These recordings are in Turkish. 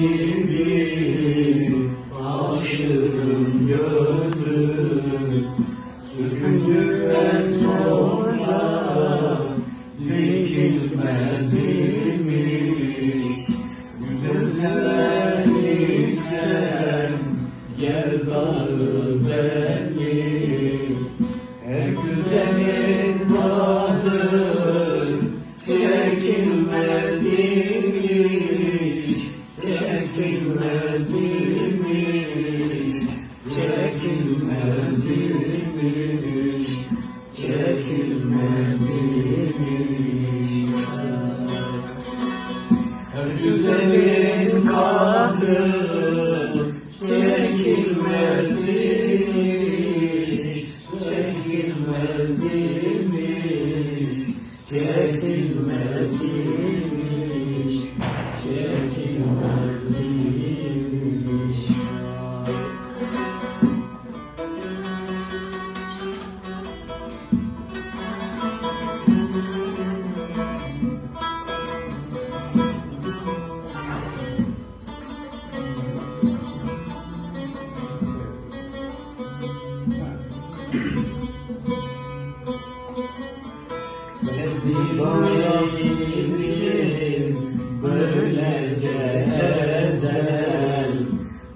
gibi aşığın gönlü. Söküldükten güzelin kahrı Sevdi bana indin böylece ezel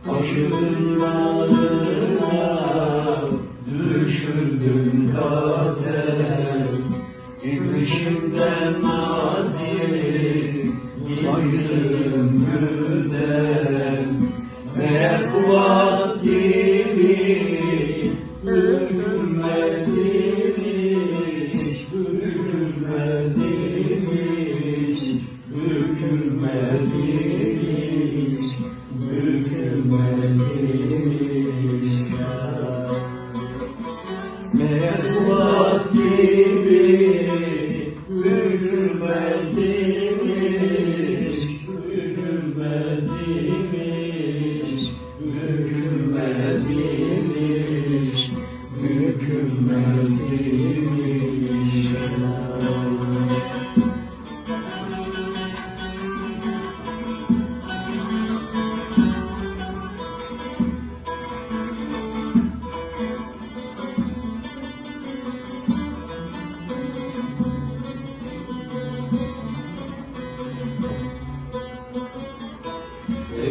Aşığın ağrına düşürdün katel kulak gibi bükülmez imiş, bükülmez imiş, bükülmez imiş, bükülmez imiş.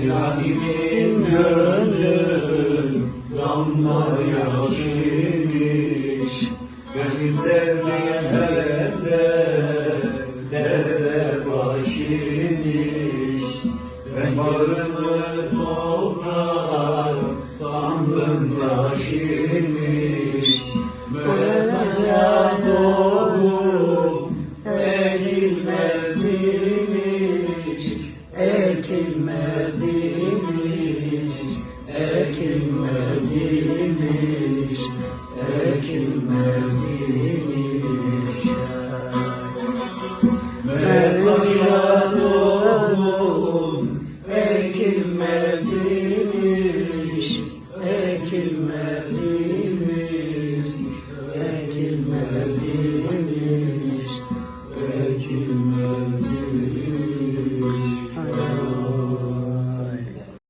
Selahimin gözü damla yaşıymış Gözüm sevdiğim evde derde başıymış Ben barımı toprak sandım taşıymış Böyle taşa doğum imiş, ekilmez imiş. Ve taşa doğum ekilmez imiş.